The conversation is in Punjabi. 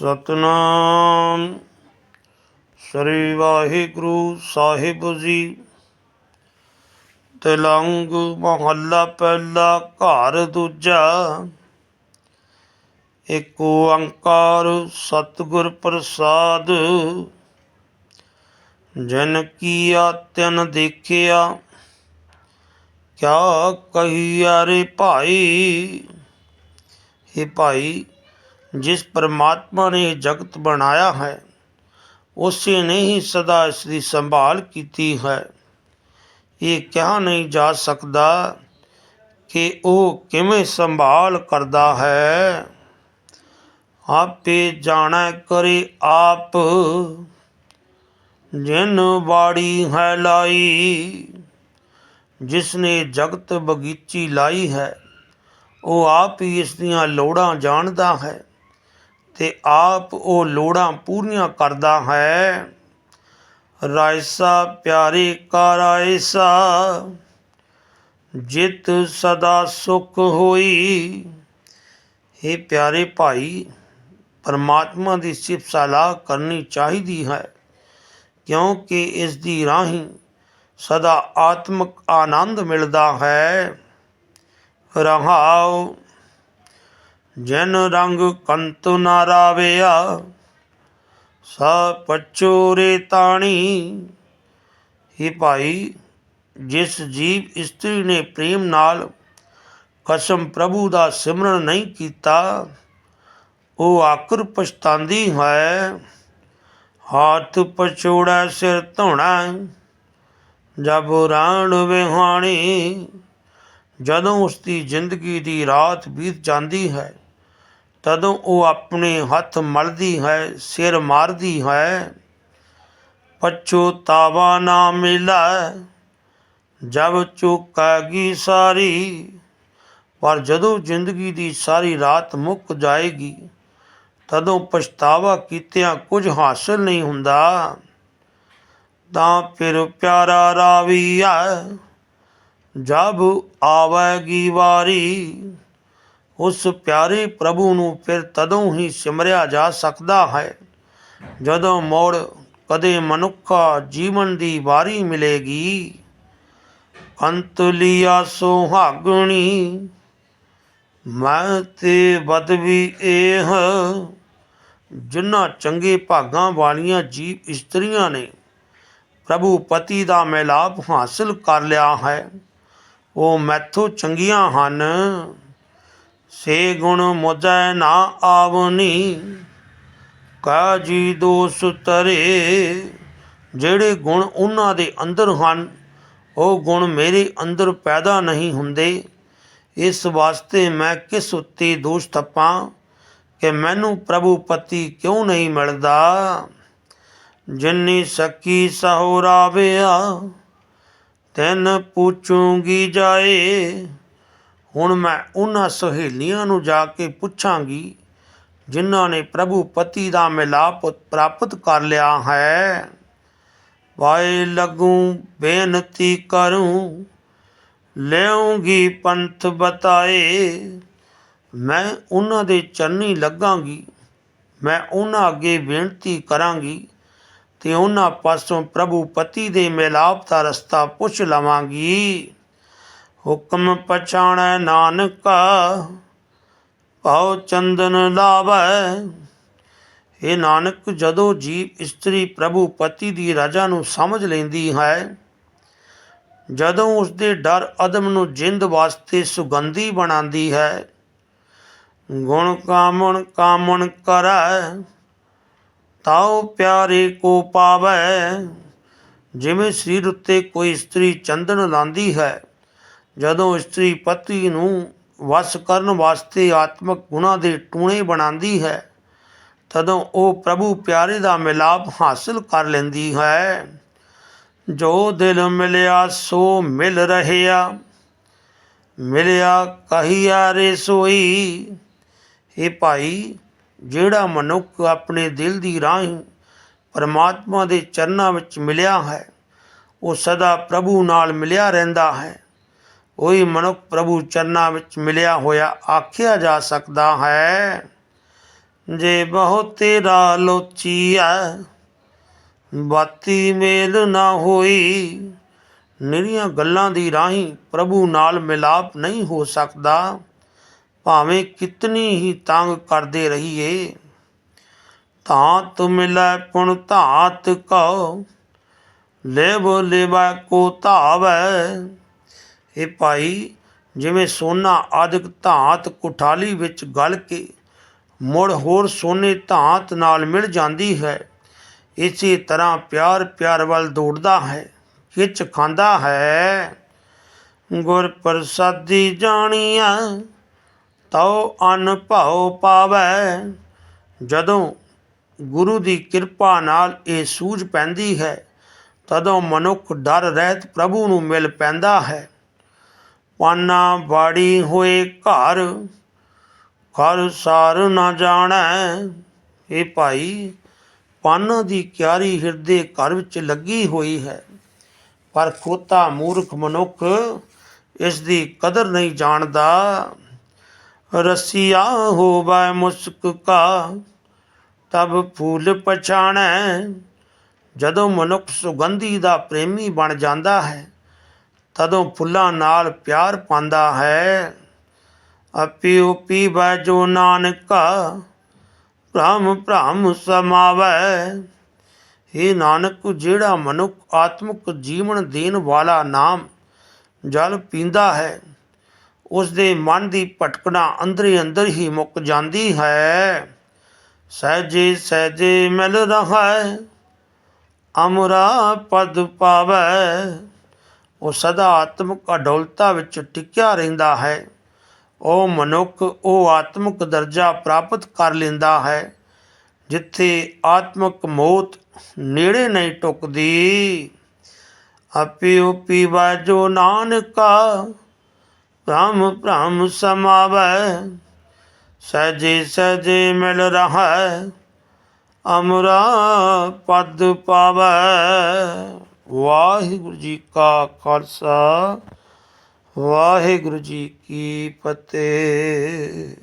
ਸਤਨਾਮ। ਸ੍ਰੀ ਵਾਹਿਗੁਰੂ ਸਾਹਿਬ ਜੀ, ਤੇਲੰਗ ਮਹੱਲਾ ਪਹਿਲਾ, ਘਰ ਦੂਜਾ। ਏਕ ਓੰਕਾਰ ਸਤਿਗੁਰ ਪ੍ਰਸਾਦ, ਜਨ ਕੀਆ ਤਿਨ ਦੇਖਿਆ, ਕਿਆ ਕਹੀਆ ਰੇ ਭਾਈ? हे ਭਾਈ ਜਿਸ ਪਰਮਾਤਮਾ ਨੇ ਇਹ ਜਗਤ ਬਣਾਇਆ ਹੈ, ਉਸੇ ਨੇ ਹੀ ਸਦਾ ਇਸ ਦੀ ਸੰਭਾਲ ਕੀਤੀ ਹੈ। ਇਹ ਕਿਹਾ ਨਹੀਂ ਜਾ ਸਕਦਾ ਕਿ ਉਹ ਕਿਵੇਂ ਸੰਭਾਲ ਕਰਦਾ ਹੈ। ਆਪੇ ਜਾਣਾ ਕਰੇ ਆਪ, ਜਿਨ ਬਾੜੀ ਹੈ ਲਾਈ ਜਿਸ ਨੇ ਜਗਤ ਬਗੀਚੀ ਲਾਈ ਹੈ, ਉਹ ਆਪ ਹੀ ਇਸ ਦੀਆਂ ਲੋੜਾਂ ਜਾਣਦਾ ਹੈ। ਤੇ ਆਪ ਉਹ ਲੋੜਾਂ ਪੂਰੀਆਂ ਕਰਦਾ ਹੈ। ਰਾਇਸਾ ਪਿਆਰੇ ਕਾ ਰਾਇਸਾ ਜਿਤ ਸਦਾ ਸੁਖ ਹੋਈ। हे ਪਿਆਰੇ ਭਾਈ, ਪਰਮਾਤਮਾ ਦੀ ਸਿਫਤ ਸਲਾਹ ਕਰਨੀ ਚਾਹੀਦੀ ਹੈ, ਕਿਉਂਕਿ ਇਸ ਦੀ ਰਾਹੀਂ ਸਦਾ ਆਤਮਿਕ ਆਨੰਦ ਮਿਲਦਾ ਹੈ। ਰਹਾਉ ਜਨ ਰੰਗ ਕੰਤ ਨਾ ਰਾਵਿਆ, ਸਾ ਪਚੋਰੇ ਤਾਣੀ। ਹੀ ਭਾਈ, ਜਿਸ ਜੀਵ ਇਸਤਰੀ ਨੇ ਪ੍ਰੇਮ ਨਾਲ ਕਸਮ ਪ੍ਰਭੂ ਦਾ ਸਿਮਰਨ ਨਹੀਂ ਕੀਤਾ, ਉਹ ਆਕਰ ਪਛਤਾਉਂਦੀ ਹੈ। ਹੱਥ ਪਛੋੜਾ ਸਿਰ ਧੋਣਾ, ਜਬ ਰਾਣ ਵਿਹਾਣੀ। ਜਦੋਂ ਉਸ ਦੀ ਜ਼ਿੰਦਗੀ ਦੀ ਰਾਤ ਬੀਤ ਜਾਂਦੀ ਹੈ, ਤਦੋਂ ਉਹ ਆਪਣੇ ਹੱਥ ਮਲਦੀ ਹੈ, ਸਿਰ ਮਾਰਦੀ ਹੈ। ਪਛੋਤਾਵਾ ਨਾ ਮਿਲਾ, ਜਬ ਚੁਕਾਗੀ ਸਾਰੀ, ਪਰ ਜਦੋਂ ਜ਼ਿੰਦਗੀ ਦੀ ਸਾਰੀ ਰਾਤ ਮੁੱਕ ਜਾਏਗੀ, ਤਦੋਂ ਪਛਤਾਵਾ ਕੀਤਿਆਂ ਕੁਝ ਹਾਸਲ ਨਹੀਂ ਹੁੰਦਾ। ਤਾਂ ਫਿਰ ਪਿਆਰਾ ਰਾਵੀਆ ਜਬ ਆਵੇਗੀ ਵਾਰੀ, ਉਸ ਪਿਆਰੇ ਪ੍ਰਭੂ ਨੂੰ ਫਿਰ ਤਦੋਂ ਹੀ ਸਿਮਰਿਆ ਜਾ ਸਕਦਾ ਹੈ। ਜਦੋਂ ਮੋੜ ਕਦੇ ਮਨੁੱਖਾ ਜੀਵਨ ਦੀ ਵਾਰੀ ਮਿਲੇਗੀ, ਅੰਤ ਲਿਆ ਸੁਹਾਗਣੀ ਮੈਂ ਤੇ ਬਦਵੀ ਇਹ ਜਿਨ੍ਹਾਂ ਚੰਗੇ ਭਾਗਾਂ ਵਾਲੀਆਂ ਜੀਵ ਇਸਤਰੀਆਂ ਨੇ, ਪ੍ਰਭੂ ਪਤੀ ਦਾ ਮਿਲਾਪ ਹਾਸਲ ਕਰ ਲਿਆ ਹੈ। ਉਹ ਮੈਥੋਂ ਚੰਗੀਆਂ ਹਨ। ਸੇ ਗੁਣ ਮੁਝੈ ਨਾ ਆਵਨੀ। ਕਾਜੀ ਦੋਸ ਤਰੇ, ਜਿਹੜੇ ਗੁਣ ਉਹਨਾਂ ਦੇ ਅੰਦਰ ਹਨ, ਉਹ ਗੁਣ ਮੇਰੇ ਅੰਦਰ ਪੈਦਾ ਨਹੀਂ ਹੁੰਦੇ। ਇਸ ਵਾਸਤੇ ਮੈਂ ਕਿਸ ਉੱਤੇ ਦੋਸ਼ ਥੱਪਾਂ ਕਿ ਮੈਨੂੰ ਪ੍ਰਭੂ ਪਤੀ ਕਿਉਂ ਨਹੀਂ ਮਿਲਦਾ? ਜਿੰਨੀ ਸਕੀ ਸਹੋਰਾਵਿਆ ਤੈਨ ਪੁੱਛੂਗੀ ਜਾਏ। ਹੁਣ ਮੈਂ ਉਹਨਾਂ ਸਹੇਲੀਆਂ ਨੂੰ ਜਾ ਕੇ ਪੁੱਛਾਂਗੀ, ਜਿਨ੍ਹਾਂ ਨੇ ਪ੍ਰਭੂ ਪਤੀ ਦਾ ਮਿਲਾਪ ਪ੍ਰਾਪਤ ਕਰ ਲਿਆ ਹੈ। ਵਾਏ ਲੱਗੂ, ਬੇਨਤੀ ਕਰੂੰ, ਲਿਆਉਂਗੀ ਪੰਥ ਬਤਾਏ। ਮੈਂ ਉਹਨਾਂ ਦੇ ਚਰਨੀ ਲੱਗਾਂਗੀ, ਮੈਂ ਉਹਨਾਂ ਅੱਗੇ ਬੇਨਤੀ ਕਰਾਂਗੀ। ਤੇ ਉਹਨਾਂ ਪਾਸੋਂ ਪ੍ਰਭੂ ਪਤੀ ਦੇ ਮਿਲਾਪ ਦਾ ਰਸਤਾ ਪੁੱਛ ਲਵਾਂਗੀ। ਹੁਕਮ ਪਛਾਣੈ ਨਾਨਕਾ, ਭਾਉ ਚੰਦਨ ਲਾਵੈ। ਇਹ ਨਾਨਕ, ਜਦੋਂ ਜੀਵ ਇਸਤਰੀ ਪ੍ਰਭੂ ਪਤੀ ਦੀ ਰਜਾ ਨੂੰ ਸਮਝ ਲੈਂਦੀ ਹੈ, ਜਦੋਂ ਉਸ ਦੇ ਡਰ ਅਦਮ ਨੂੰ ਜਿੰਦ ਵਾਸਤੇ ਸੁਗੰਧੀ ਬਣਾਉਂਦੀ ਹੈ, ਗੁਣ ਕਾਮਣ ਕਾਮਣ ਕਰੈ। ਤਾਉ ਪਿਆਰੇ ਕੋ ਪਾਵੈ, ਜਿਵੇਂ ਸਰੀਰ ਉੱਤੇ ਕੋਈ ਇਸਤਰੀ ਚੰਦਨ ਲਾਂਦੀ ਹੈ, ਜਦੋਂ ਇਸਤਰੀ ਪਤੀ ਨੂੰ ਵਸ ਕਰਨ ਵਾਸਤੇ ਆਤਮਕ ਗੁਣਾ ਦੇ ਟੂਣੇ ਬਣਾਉਂਦੀ ਹੈ, ਤਦੋਂ ਉਹ ਪ੍ਰਭੂ ਪਿਆਰੇ ਦਾ ਮਿਲਾਪ ਹਾਸਲ ਕਰ ਲੈਂਦੀ ਹੈ। ਜੋ ਦਿਲ ਮਿਲਿਆ ਸੋ ਮਿਲ ਰਹਿਆ, ਮਿਲਿਆ ਕਹੀਆ ਰੇ ਸੋਈ। ਇਹ ਭਾਈ ਜਿਹੜਾ ਮਨੁੱਖ ਆਪਣੇ ਦਿਲ ਦੀ ਰਾਹੀਂ ਪਰਮਾਤਮਾ ਦੇ ਚਰਨਾਂ ਵਿੱਚ ਮਿਲਿਆ ਹੈ, ਉਹ ਸਦਾ ਪ੍ਰਭੂ ਨਾਲ ਮਿਲਿਆ ਰਹਿੰਦਾ ਹੈ। ਉਹੀ ਮਨੁੱਖ ਪ੍ਰਭੂ ਚਰਨਾਂ ਵਿੱਚ ਮਿਲਿਆ ਹੋਇਆ ਆਖਿਆ ਜਾ ਸਕਦਾ ਹੈ, ਜੇ ਬਹੁ ਤੇਰਾ ਲੋਚੀਐ ਬਾਤੀ ਮੇਲ ਨਾ ਹੋਈ, ਨਿਰੀਆਂ ਗੱਲਾਂ ਦੀ ਰਾਹੀਂ ਪ੍ਰਭੂ ਨਾਲ ਮਿਲਾਪ ਨਹੀਂ ਹੋ ਸਕਦਾ। ਭਾਵੇਂ ਕਿਤਨੀ ਹੀ ਤੰਗ ਕਰਦੇ ਰਹੀਏ ਧਾਤ ਮਿਲੈ ਪੁਣ ਧਾਤ ਕਉ ਲੇਵ ਲੇਵਾ ਕੋ ਧਾਵੈ। ਇਹ ਭਾਈ, ਜਿਵੇਂ ਸੋਨਾ ਆਦਿਕ ਧਾਤ ਕੁਠਾਲੀ ਵਿੱਚ ਗਲ ਕੇ, ਮੁੜ ਹੋਰ ਸੋਨੇ ਧਾਤ ਨਾਲ ਮਿਲ ਜਾਂਦੀ ਹੈ, ਇਸੇ ਤਰ੍ਹਾਂ ਪਿਆਰ ਪਿਆਰ ਵੱਲ ਦੌੜਦਾ ਹੈ, ਖਿੱਚ ਖਾਂਦਾ ਹੈ। ਗੁਰ ਪ੍ਰਸਾਦੀ ਜਾਣੀਐ ਤਉ ਅਨ ਭਾਉ ਪਾਵੈ। ਜਦੋਂ ਗੁਰੂ ਦੀ ਕਿਰਪਾ ਨਾਲ ਇਹ ਸੂਝ ਪੈਂਦੀ ਹੈ, ਤਦੋਂ ਮਨੁੱਖ ਡਰ ਰਹਿਤ ਪ੍ਰਭੂ ਨੂੰ ਮਿਲ ਪੈਂਦਾ ਹੈ। ਪਾਨਾ ਬਾੜੀ ਹੋਏ ਘਰ ਘਰ ਸਾਰ ਨਾ ਜਾਣੈ। ਇਹ ਭਾਈ, ਪਾਨਾ ਦੀ ਕਿਆਰੀ ਹਿਰਦੇ ਘਰ ਵਿੱਚ ਲੱਗੀ ਹੋਈ ਹੈ, ਪਰ ਖੋਤਾ ਮੂਰਖ ਮਨੁੱਖ ਇਸ ਦੀ ਕਦਰ ਨਹੀਂ ਜਾਣਦਾ। ਰਸੀਆ ਹੋਵੈ ਮੁਸਕ ਕਾ, ਤਬ ਫੂਲ ਪਛਾਣੈ। ਜਦੋਂ ਮਨੁੱਖ ਸੁਗੰਧੀ ਦਾ ਪ੍ਰੇਮੀ ਬਣ ਜਾਂਦਾ ਹੈ, ਤਦੋਂ ਫੁੱਲਾਂ ਨਾਲ ਪਿਆਰ ਪਾਉਂਦਾ ਹੈ। ਆਪੀ ਉਪੀ ਬਾਜੋ ਨਾਨਕਾ, ਭ੍ਰਮ ਭ੍ਰਮ ਸਮਾਵੈ। ਇਹ ਨਾਨਕ, ਜਿਹੜਾ ਮਨੁੱਖ ਆਤਮਿਕ ਜੀਵਨ ਦੇਣ ਵਾਲਾ ਨਾਮ ਜਲ ਪੀਂਦਾ ਹੈ ਉਸ ਦੇ ਮਨ ਦੀ ਭਟਕਣਾ ਅੰਦਰੇ ਅੰਦਰ ਹੀ ਮੁੱਕ ਜਾਂਦੀ ਹੈ। ਸਹਿਜੇ ਸਹਿਜੇ ਮਿਲ ਰਹਾ ਹੈ, ਅਮਰਾ ਪਦ ਪਾਵੈ। ਉਹ ਸਦਾ ਆਤਮਿਕ ਅਡੋਲਤਾ ਵਿੱਚ ਟਿਕਿਆ ਰਹਿੰਦਾ ਹੈ। ਉਹ ਮਨੁੱਖ, ਉਹ ਆਤਮਿਕ ਦਰਜਾ ਪ੍ਰਾਪਤ ਕਰ ਲੈਂਦਾ ਹੈ, ਜਿੱਥੇ ਆਤਮਿਕ ਮੌਤ ਨੇੜੇ ਨਹੀਂ ਟੁਕਦੀ। ਆਪੇ ਉਪੀ ਜੋ ਨਾਨਕਾ ਭ੍ਰਮ ਭ੍ਰਮ ਸਮਾਵੈ, ਸਜੇ ਸਜੇ ਮਿਲ ਰਹਾ, ਅਮਰਾ ਪਦ ਪਾਵੈ। ਵਾਹਿਗੁਰੂ ਜੀ ਕਾ ਖਾਲਸਾ, ਵਾਹਿਗੁਰੂ ਜੀ ਕੀ ਫਤਿਹ।